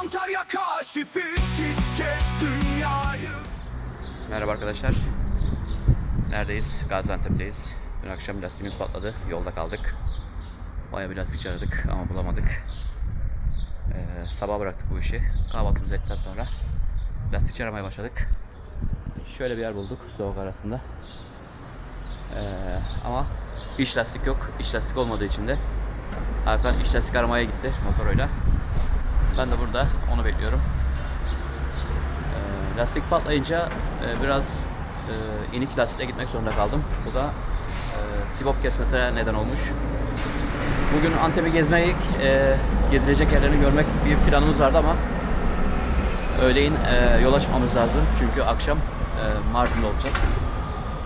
Antalya Kaşifi Git gez dünyayı Merhaba arkadaşlar. Neredeyiz? Gaziantep'teyiz. Dün akşam lastiğimiz patladı. Yolda kaldık. Bayağı bir lastikçi aradık ama bulamadık. Ee, sabah bıraktık bu işi. Kahvaltımızı ettikten sonra lastikçi aramaya başladık. Şöyle bir yer bulduk soğuk arasında. Ee, ama iç lastik yok. İç lastik olmadığı için de Hakan iç lastik aramaya gitti motoruyla. Ben de burada onu bekliyorum. Ee, lastik patlayınca e, biraz e, inik lastikle gitmek zorunda kaldım. Bu da e, sibop kesmesine neden olmuş. Bugün Antep'i gezmek, e, gezilecek yerlerini görmek bir planımız vardı ama öğleyin e, yola çıkmamız lazım. Çünkü akşam e, Mardin'de olacağız.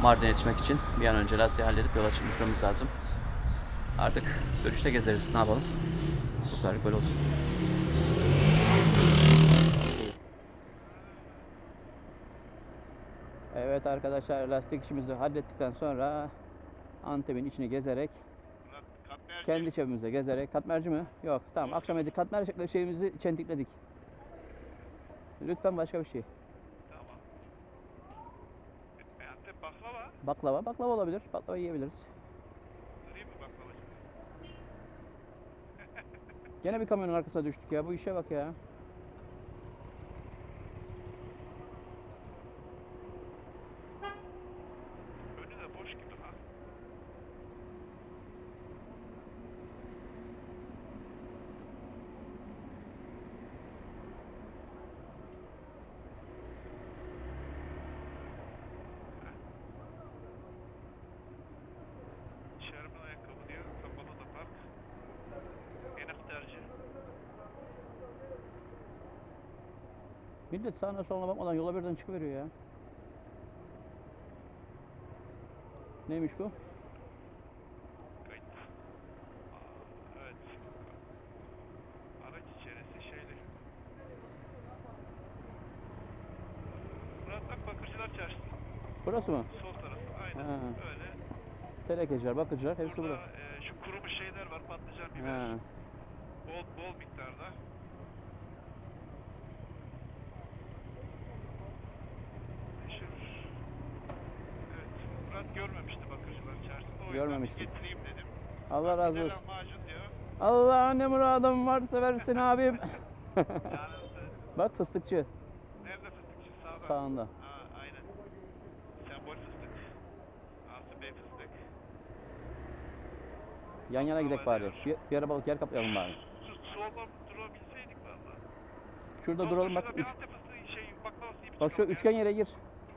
Mardin'e yetişmek için bir an önce lastiği halledip yola çıkmamız lazım. Artık dönüşte gezeriz. Ne yapalım? Bu seferlik böyle olsun. Evet arkadaşlar lastik işimizi hallettikten sonra Antep'in içini gezerek kendi çevremizde gezerek katmerci mi? Yok tamam akşam yedik katmer şeyimizi çentikledik. Lütfen başka bir şey. Tamam. E, Antep baklava. Baklava, baklava olabilir. Baklava yiyebiliriz. Baklava? Gene bir kamyonun arkasına düştük ya. Bu işe bak ya. Önü de boş gibi ha. Sherman ayakkabı diyor. Kapalı da park. En aktarcı. Millet sağına soluna bakmadan yola birden çıkıveriyor ya. Neymiş bu? Kayıt. Aa, evet. Araç içerisi şeyli. Murat bak Bakırcılar Çarşısı. Burası mı? Sol tarafı. Aynen. Ha. Öyle. Telekeciler, bakıcılar hepsi Burada burada. e, şu kurumuş şeyler var. Patlıcan, biber. Ha. Çarşısı'nı. O yüzden bir Görmemişti. Getireyim dedim. Allah razı olsun. Allah ne muradım varsa versin abim. Bak fıstıkçı Nerede fıstıkçı? Sağda. sağında. Ha, aynen. Sembol fıstık. Asım Bey fıstık. Yan yana gidek bari. Bir, bir ara balık yer kaplayalım bari. Şu solda durabilseydik valla. Şurada duralım bak. Üç, şey bak şu duralım ya. üçgen yere gir.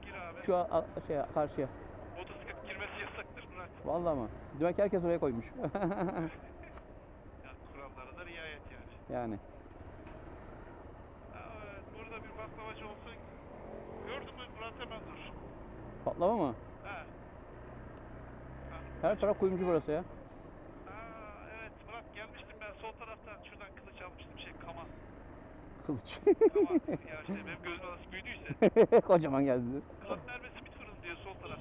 Gir abi. Şu a, a- şey karşıya. Motosiklet girmesi yasaktır Murat. Vallahi mı? Demek herkes oraya koymuş. Ya kurallara da riayet yani. yani. Evet, burada bir baklavacı olsa gördün mü Murat hemen dur. Patlama mı? Ha, Her taraf kuyumcu burası ya. ha, evet Murat gelmiştim ben sol taraftan şuradan kılıç almıştım şey kama. Kılıç. Kama ya işte benim gözüme nasıl büyüdüyse. Kocaman geldi. Katmer ve simit fırın diyor sol taraf.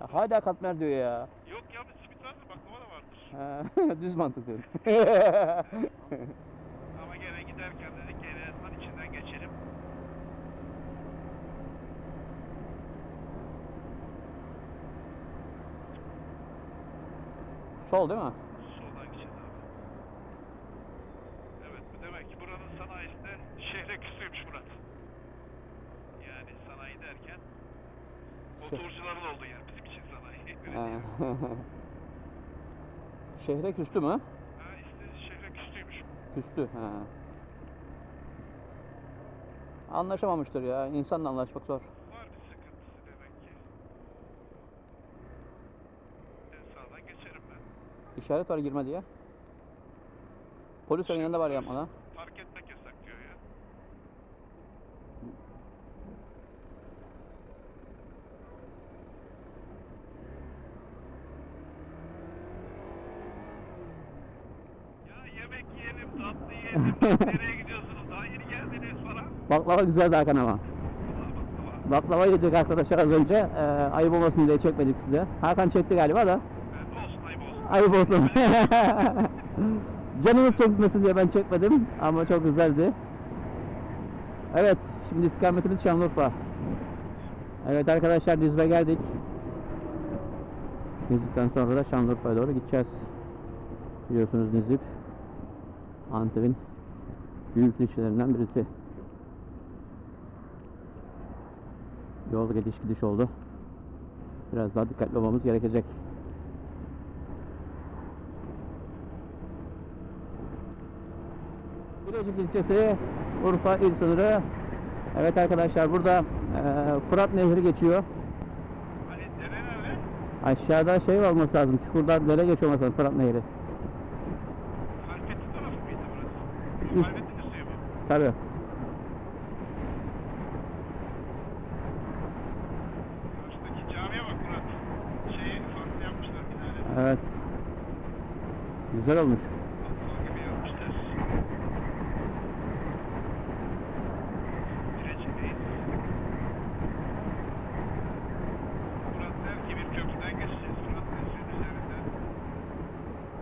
Ya Hala katmer diyor ya. Yok ya bir simit vardır baklava da vardır. Ha, Düz mantık diyorum. Ama gene giderken dedik ki en azından içinden geçelim. Sol değil mi? Soldan gideceğiz abi. Evet bu demek ki buranın sanayisinde şehre küsüymüş Murat. Yani sanayi derken motorcuların olduğu yer bizim için sanayi. Öyle Ha. diyelim. Şehre küstü mü? Ha işte şehre küstüymüş. Küstü. Ha. Anlaşamamıştır ya. İnsanla anlaşmak zor. Var bir sıkıntısı demek ki. En sağdan geçerim ben. İşaret var girme diye. Polis yanında var yapmadan. Park etmek yasak diyor ya. Ya yemek yiyelim, tatlı yiyelim. Nereye gidiyorsunuz? Daha yeni geldiniz falan. Baklava güzeldi Hakan ama. Baklava, yedik arkadaşlar az önce. Ee, ayıp olmasın diye çekmedik size. Hakan çekti galiba da. Evet, ayıp olsun. Ayıp olsun. Canınız çekmesin diye ben çekmedim ama çok güzeldi. Evet, şimdi istikametimiz Şanlıurfa. Evet arkadaşlar Nizip'e geldik. Nizip'ten sonra da Şanlıurfa'ya doğru gideceğiz. Biliyorsunuz Nizip Antep'in büyük ilçelerinden birisi. Yol gidiş gidiş oldu. Biraz daha dikkatli olmamız gerekecek. Bilecik ilçesi Urfa il sınırı. Evet arkadaşlar burada eee, Fırat Nehri geçiyor. Aşağıda şey olması lazım. Çukurdan dere geçiyor olması lazım Fırat Nehri. Harfetli tarafı mıydı burası? Üst. Harfetli suyu mu? Tabii. Karşıdaki camiye bak Murat. Şeyi farklı yapmışlar minare. Evet. Güzel olmuş. Aptal gibi yapmışlar. Birecik'teyiz. Murat der ki bir köprüden geçeceğiz. Murat Nehri'nin üzerinden.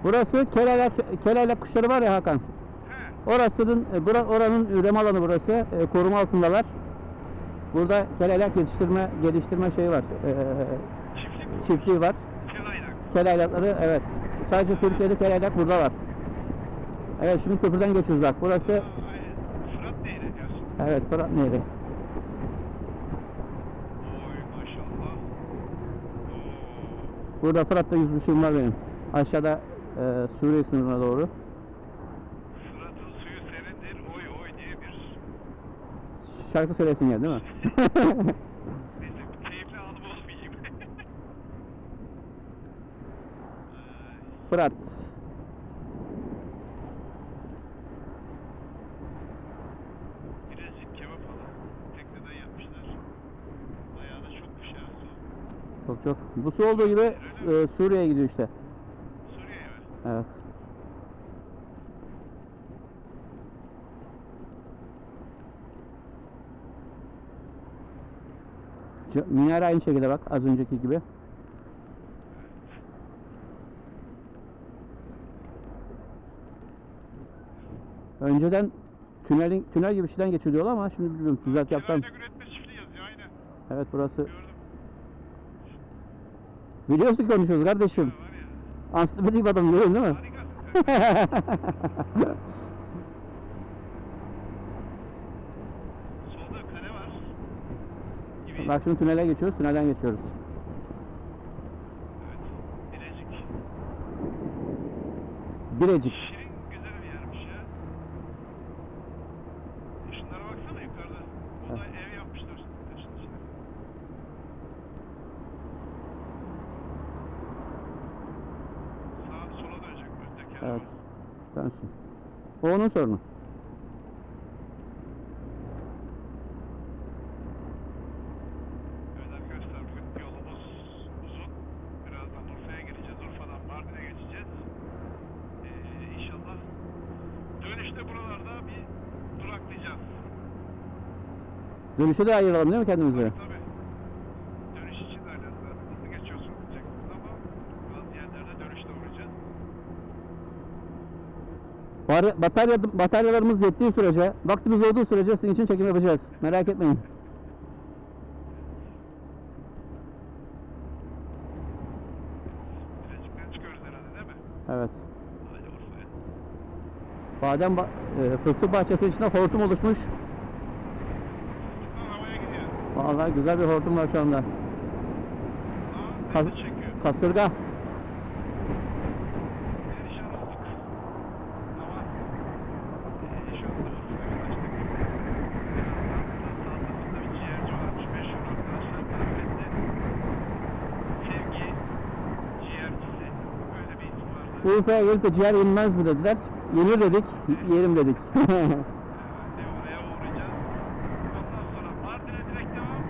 Burası Kelaylak, Kelaylak kuşları var ya Hakan. He. Orasının, e, bura, oranın üreme alanı burası. E, koruma altındalar. Burada kelaylak yetiştirme, geliştirme şeyi var. E, Çiftlik mi? çiftliği var. Kelaynak. Kelaylakları evet. Sadece Türkiye'de kelaylak burada var. Evet şimdi köprüden geçiyoruz bak. Burası. Fırat Nehri diyorsun. evet Fırat Nehri. Oy maşallah. Oo. Burada Fırat'ta yüzmüşüm var benim. Aşağıda e, Suriye sınırına doğru. Fırat'ın suyu serindir, oy oy diye bir Şarkı söylesin ya değil mi? Fırat. Birazcık kebap alı. Tekneden yapmışlar. Bayağı da çokmuş ya su. Çok çok. Bu su olduğu gibi e, Suriye'ye gidiyor işte. Suriye'ye mi? Evet. Minare aynı şekilde bak az önceki gibi. Önceden tünelin tünel gibi bir şeyden geçiliyordu ama şimdi bilmiyorum düzelt yaptan. Kelaynak üretme çiftliği yazıyor aynen. Evet burası. Gördüm. Biliyorsun konuşuyoruz kardeşim. Var ya. Ansipatik bir adam görüyorsun değil mi? Harikasın. Solda kale var. Gibi. Bak şimdi tünele geçiyoruz, tünelden geçiyoruz. Evet. Bilecik. Birecik. Şirin güzel bir yermiş ya. E Şunlara baksana yukarıda. O da ev yapmışlar. Taşın içine. Sağa sola dönecek bu teker Evet. var. Dönsün. O onun sorunu. Evet arkadaşlar bugün yolumuz uzun. Birazdan Urfa'ya gireceğiz. Urfa'dan Mardin'e geçeceğiz. Ee, inşallah dönüşte buralarda bir duraklayacağız. Dönüşe de ayıralım değil mi kendimizi? Tabii tabii. Dönüş için de öyle zaten. Hızlı geçiyorsun diyeceksiniz ama bazı yerlerde dönüşte uğrayacağız. Batarya, bataryalarımız yettiği sürece, vaktimiz olduğu sürece sizin için çekim yapacağız. Merak etmeyin. Evet. Badem ba- e, fıstık bahçesi içinde hortum oluşmuş. Vallahi güzel bir hortum var şu anda. Kas- kasırga. Perişan olduk. Ama eee, şu anda Urfa'ya ulaştık. Birazdan sağ tarafında bir ciğerci varmış. Meşhur arkadaşlar tarif etti. Sevgi ciğercisi. Böyle bir ismi vardı. Urfa'ya gelip de ciğer yenmez mi dediler. Yenir dedik, yerim dedik. Oraya uğrayacağız. Ondan sonra Mardin'e direkt devam.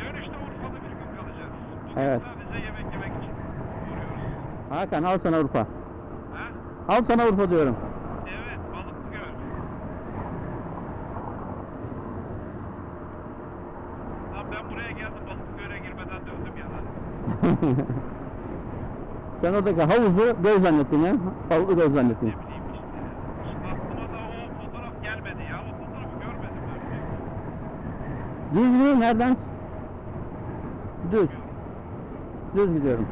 Dönüşte Urfa'da bir gün kalacağız. Evet. sadece yemek yemek için uğruyoruz. Hakan al sana Urfa. Ha? Al sana Urfa diyorum. Evet, Balıklıgöl. Lan ben buraya geldim, Balıklıgöl'e girmeden döndüm ya lan. Sen oradaki havuzu göl zannettin ya. Havuzu göl zannettin. Ne bileyim işte. Şimdi aklıma da o fotoğraf gelmedi ya. O fotoğrafı görmedim ben. Düz mü? Nereden? Düz. Düz gidiyorum.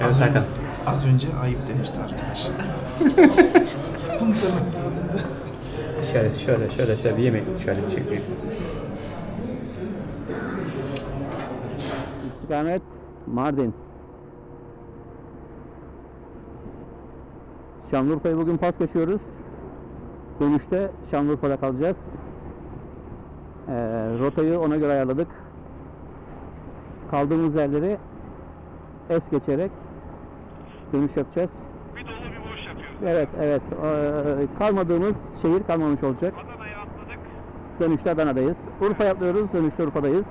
Evet Az, Serkan. ön- az önce ayıp demişti arkadaş. Bunu demek lazımdı. Şöyle şöyle şöyle şöyle bir yemek şöyle bir çekeyim. İstikamet Mardin. Şanlıurfa'yı bugün pas geçiyoruz. Dönüşte Şanlıurfa'da kalacağız. Ee, rotayı ona göre ayarladık. Kaldığımız yerleri es geçerek dönüş yapacağız. Bir dolu bir boş yapıyoruz. Evet, evet. Ee, kalmadığımız şehir kalmamış olacak. Adana'ya atladık. Dönüşte Adana'dayız. Urfa'ya atlıyoruz, dönüşte Urfa'dayız.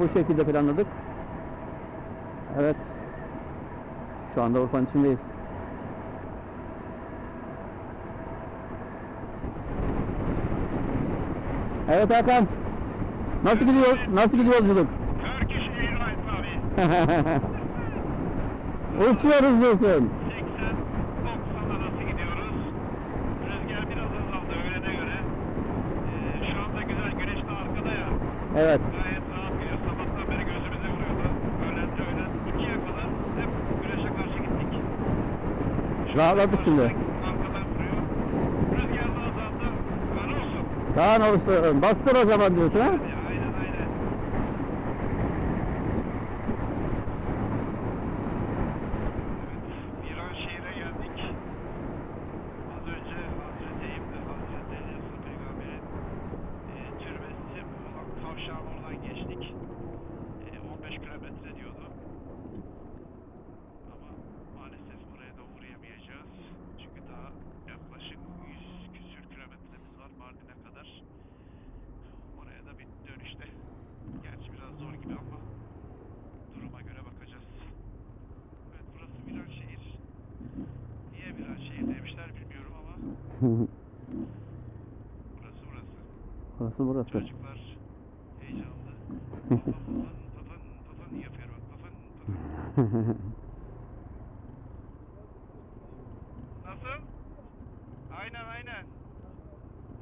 Bu şekilde planladık. Evet. Şu anda Urfa'nın içindeyiz. Evet Hakan. Nasıl gidiyor? Nasıl gidiyor yolculuk? Turkish Airlines abi. Uçuyoruz diyorsun. 80-90 arası gidiyoruz. Rüzgar biraz azaldı öğlene göre. Ee, şu anda güzel güneş de arkada ya. Evet. Gayet rahat gidiyor. Sabahtan beri gözümüze vuruyordu. Öğlen öğlen 2'ye kadar hep güneşe karşı gittik. Şu Rahatladık şimdi. Arkadan vuruyor. Rüzgar da azaldı. Öyle olsun. Daha ne olursa bastır o zaman diyorsun ha? Ya, aynen aynen. Evet, Viranşehir'e geldik. Az önce Hazreti Eyüp'te Hazreti Yusuf Peygamber'in e, türbesi olan kavşağın oradan geçtik. E, 15 kilometre diyordu. Ama maalesef buraya da uğrayamayacağız. Çünkü daha yaklaşık 100 küsür kilometremiz var Mardin'e kadar. Oraya da bir dönüşte. Gerçi biraz zor gibi ama duruma göre bakacağız. Evet burası Viranşehir. Niye Viranşehir demişler bilmiyorum ama burası burası. Burası burası. Çocuklar heyecanlı. Pafan pafan pafan yapıyor bak pafan. Nasıl? Aynen aynen.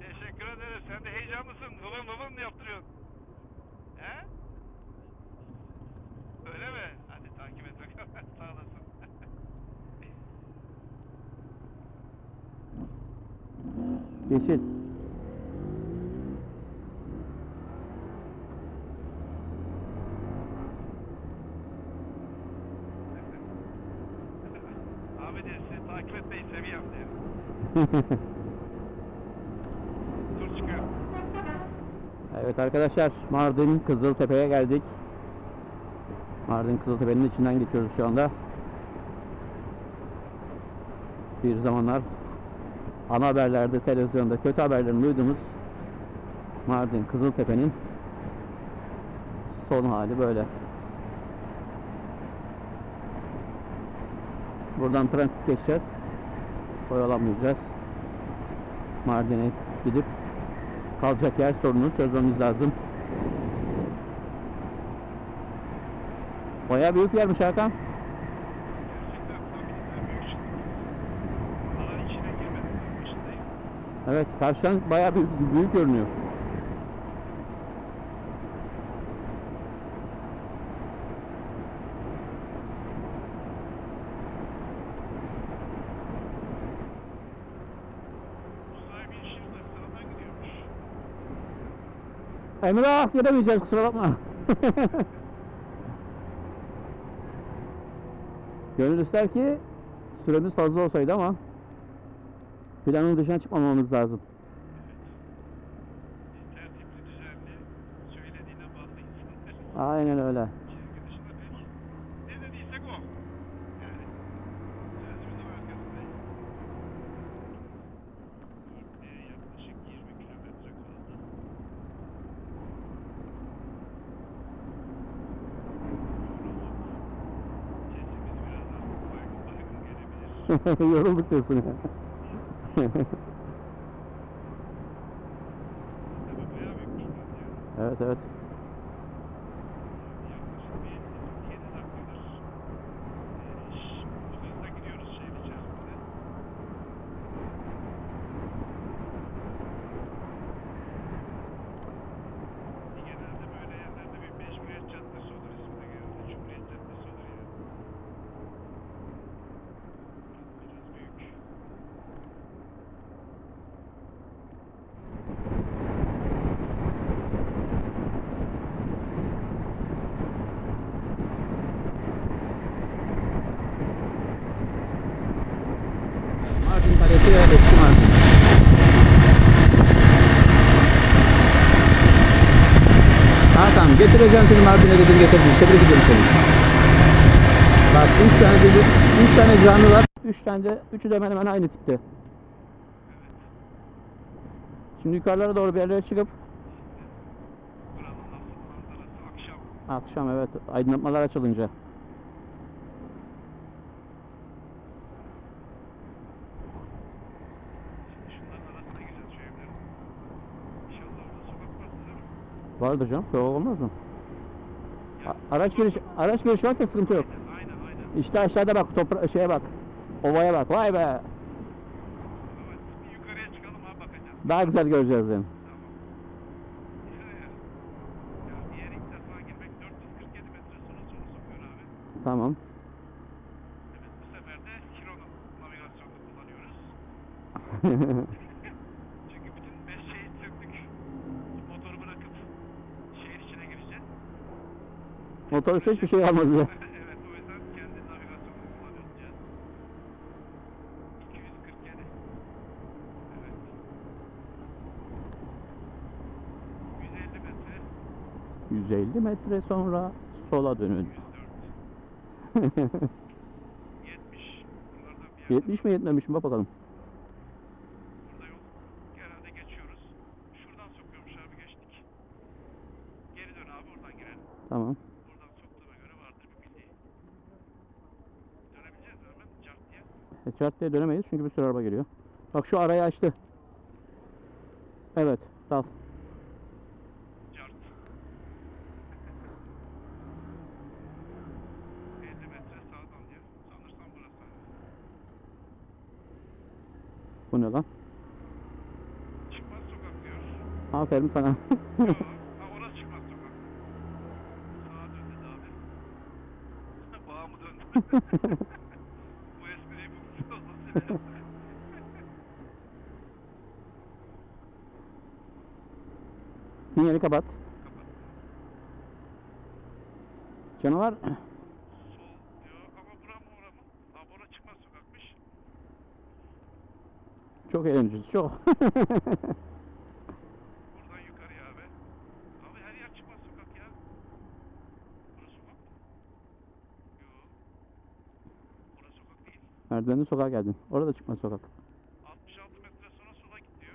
Teşekkür ederiz. Sen de heyecanlısın. Vıvın vıvın yaptırıyorsun. He? Öyle mi? Hadi takip et bakalım. Sağ olasın. Yeşil. Ahmet seni takip etmeyi seviyorum diyor. Evet arkadaşlar Mardin Kızıltepe'ye geldik. Mardin Kızıltepe'nin içinden geçiyoruz şu anda. Bir zamanlar ana haberlerde, televizyonda kötü haberlerini duyduğumuz Mardin Kızıltepe'nin son hali böyle. Buradan transit geçeceğiz. Oyalanmayacağız. Mardin'e gidip kalacak yer sorunu çözmemiz lazım. Bayağı büyük yermiş Hakan. Evet, karşıdan bayağı büyük, büyük görünüyor. Uzay bir işin de sağdan gidiyormuş. Emrah gidemeyeceğiz kusura bakma. Gönül ister ki süremiz fazla olsaydı ama planın dışına çıkmamamız lazım. Aynen öyle. Yorulduk diyorsun ya. Evet evet. Yaklaşık bir 7 dakikadır e, ş- bu hızla gidiyoruz ve Mardin. Hakan getireceğim seni Mardin'e dedim getirdim. Tebrik ederim seni. Bak 3 tane dedi, 3 tane cami var. 3 tane de, üçü de hemen hemen aynı tipte. Şimdi yukarılara doğru bir yerlere çıkıp akşam evet aydınlatmalar açılınca. Şimdi şunların arasına gireceğiz şu evlerin. İnşallah orada sokak var size mi? Vardır canım, soğuk olmaz mı? A- araç giriş araç giriş varsa sıkıntı yok. Aynen aynen. İşte aşağıda bak, topra şeye bak. Ovaya bak. Vay be. Yukarıya çıkalım bakacağız. Daha güzel göreceğiz yani. Tamam. Ya, ya bir yere ilk defa girmek 447 metre sonra soru sokuyor abi. Tamam. Evet bu sefer de Hiro'nun navigasyonunu kullanıyoruz. Çünkü bütün 5 şeyi söktük. Motoru bırakıp şehir içine gireceğiz. Motorun hiçbir şey kalmadı bize. evet o yüzden kendi navigasyonunu cihaz. 247. Evet. 150 metre. 150 metre sonra sola dönün. 104. 70. Buralardan bir yerden 70 mi 70 mi bak bakalım. Burada yok. Herhalde geçiyoruz. Şuradan sokuyormuş abi geçtik. Geri dön abi oradan girelim. Tamam. Buradan soktuğuma göre vardır bir bildiği. Dönebileceğiz mi hemen? Cart diye. E, diye dönemeyiz çünkü bir sürü araba geliyor. Bak şu arayı açtı. Evet. Dal. Cart. 50 metre sağdan diyor. Sanırsam burası. Bu ne lan? Çıkmaz sokak diyor. Aferin sana. Yok. Ha orası çıkmaz sokak. Sağa dön dedi abi. Bağa mı döndü? Bu espriyi bu nasıl seviyorum. Sinyali kapat. Kapat. Canavar. Sol diyor ama bura mı ora mı? Ha bura çıkmaz sokakmış. Çok eğlenceli. Çok. Buradan yukarıya abi. Abi her yer çıkmaz sokak ya. Burası sokak mı? Yok. Burası sokak değil. Merdivenli sokağa geldin. Orada çıkmaz sokak. 66 metre sonra sola git diyor.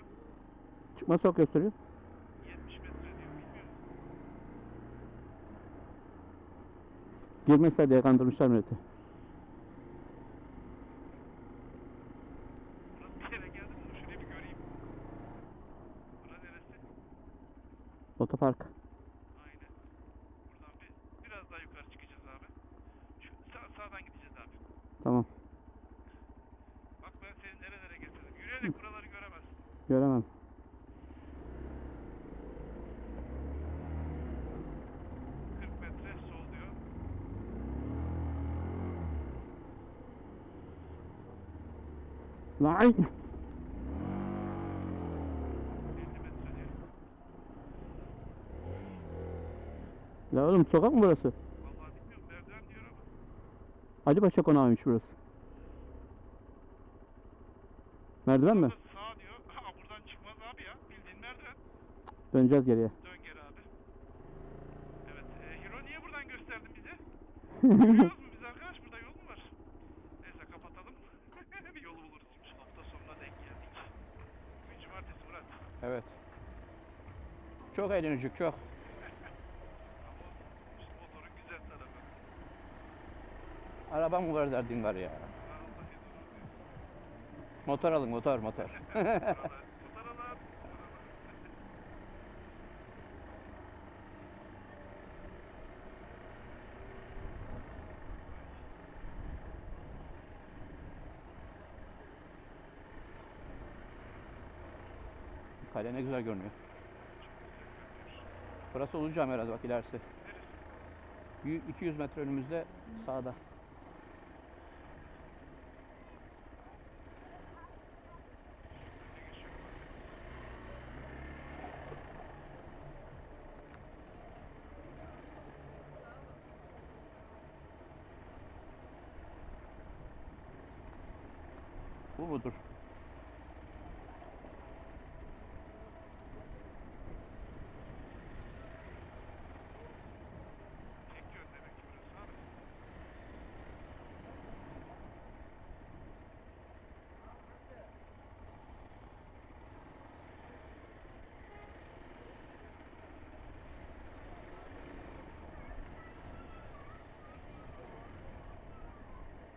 Çıkmaz sokak gösteriyor. 70 metre diyor bilmiyorum. Girmezler diye kandırmışlar milleti. Burası bir yere geldim mi? Şurayı bir göreyim. Bura neresi? Otopark. Aynen. Buradan bir biraz daha yukarı çıkacağız abi. Şu sağ, sağdan gideceğiz abi. Tamam. Bak ben seni nerelere getirdim. Yürüyerek buraları göremezsin. Göremem. Lan! 50 metre. La oğlum sokak mı burası? Vallahi bilmiyorum merdiven diyor ama. Ali Paşa konağıymış burası. Merdiven mi? Burada Sağ diyor. Ha buradan çıkmaz abi ya. Bildiğin merdiven. Döneceğiz geriye. Dön geri abi. Evet. E, Hero niye buradan gösterdin bize? Görüyoruz mu biz arkadaş? Burada yol mu var? Neyse kapatalım. bir yolu buluruz. Şimdi hafta sonuna denk geldik. Bugün cumartesi Murat. Evet. Çok eğlenceli çok. Ama işte motorun güzel tarafı. Araba mı var derdin var ya. Motor alın motor motor. Motor alan. Motor alan. Kale ne güzel görünüyor. Burası olacağım herhalde bak ilerisi. Y- 200 metre önümüzde sağda.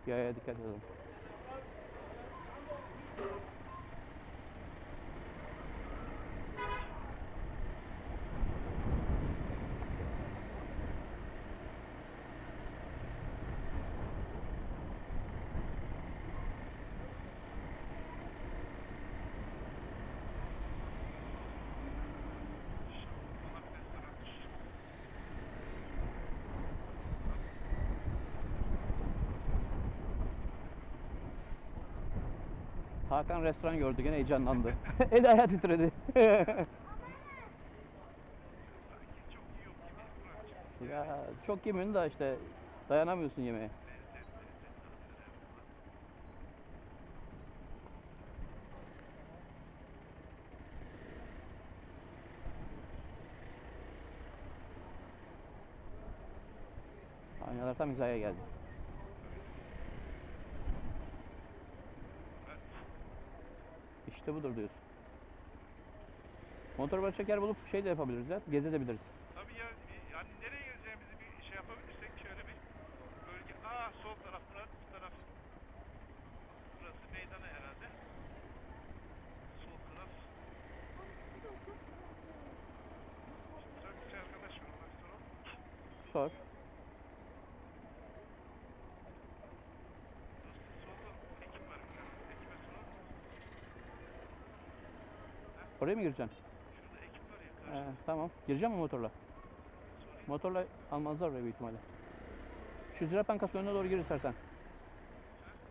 que é de cada um. Hakan restoran gördü gene heyecanlandı. Eli ayağı titredi. Ya çok yemiyorsun da işte dayanamıyorsun yemeğe. Aynalar tam hizaya geldi. İşte budur diyorsun. Motor çeker bulup şey de yapabiliriz ya, gezebiliriz. Tabii ya, yani nereye geleceğimizi bir şey yapabilirsek şöyle bir bölge. Aa sol taraf burası, bu taraf. Burası meydana herhalde. Sol taraf. Trafikçi arkadaş var. Sor. Dostum solda ekip var bir tane. Ekibe soralım. Oraya mı gireceksin? Şurada ekip var ya. Ee, karşıda. tamam. Gireceğim mi motorla? Sorayım. Motorla almazlar oraya büyük ihtimalle. Şu zirapen kasının önüne doğru gir istersen.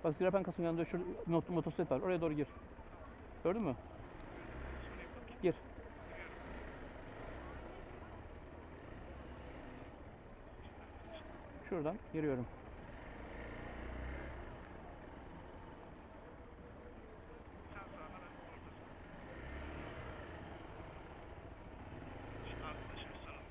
Bak zirapen kasının yanında şu mot- motosiklet var. Oraya doğru gir. Gördün mü? Gir. Şuradan giriyorum. Sen sağda ben ortasın. Şimdi arkadaşa bir soralım.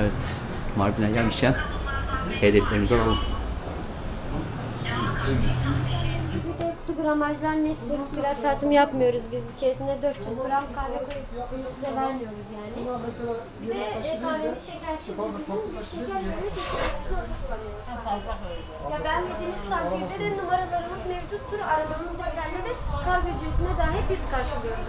Evet. Mardin'e gelmişken hediyelerimizi alalım. Bu gramajlar nettir. Fiyat tartımı yapmıyoruz biz. İçerisinde 400 gram kahve koyup size vermiyoruz yani. De e, kahvemiz şekersiz şeker yerine. Ya beğenmediğiniz takdirde de numaralarımız mevcuttur. Aramamız yeterlidir. Kargo ücretine dahi biz karşılıyoruz.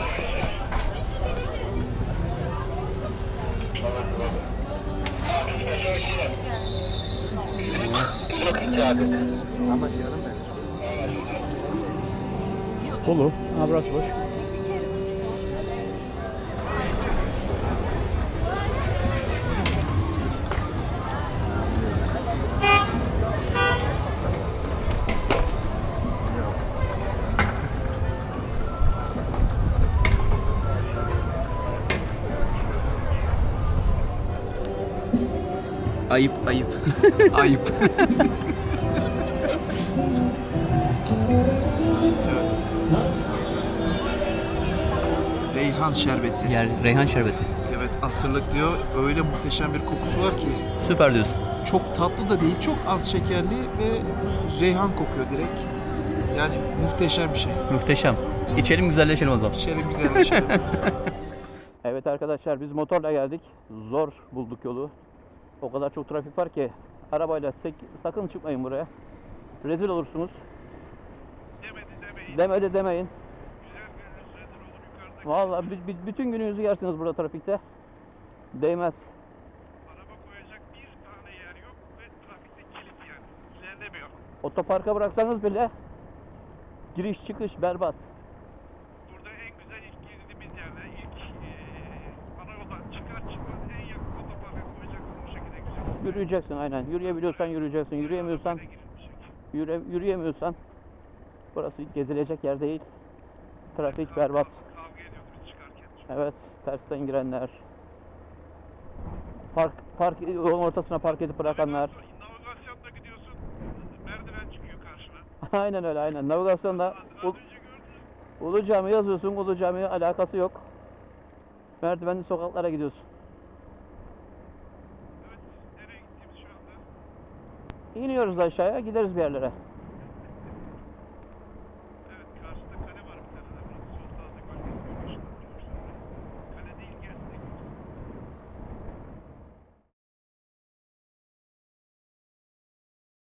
inançsa, Bir daha mı yukarıya. Dolu. Ha burası boş. Ayıp ayıp. ayıp. evet. Reyhan şerbeti. Yer Reyhan şerbeti. Evet asırlık diyor. Öyle muhteşem bir kokusu var ki. Süper diyorsun. Çok tatlı da değil, çok az şekerli ve reyhan kokuyor direkt. Yani muhteşem bir şey. Muhteşem. İçelim güzelleşelim o zaman. İçelim güzelleşelim. Evet arkadaşlar biz motorla geldik. Zor bulduk yolu. O kadar çok trafik var ki arabayla sek- sakın çıkmayın buraya. Rezil olursunuz. Demedi demeyin. Demedi demeyin. Güzel bir süredir olur yukarıda. Bü- bütün gününüzü yersiniz burada trafikte. Değmez. Araba koyacak bir tane yer yok ve trafikte kilit yani. İlerlemiyor. Otoparka bıraksanız bile giriş çıkış berbat. Burada en güzel ilk girdiğimiz yer Yürüyeceksin aynen. Yürüyebiliyorsan yürüyeceksin. Yürüyemiyorsan yürü, yürüyemiyorsan burası gezilecek yer değil. Trafik berbat. Evet, tersten girenler. Park park yolun ortasına park edip bırakanlar. Navigasyonda gidiyorsun. Merdiven çıkıyor karşına. aynen öyle aynen. Navigasyonda. Ulu Cami yazıyorsun. Ulu Cami alakası yok. Merdivenli sokaklara gidiyorsun. Evet. Nereye gittiğimiz şu anda? İniyoruz aşağıya gideriz bir yerlere.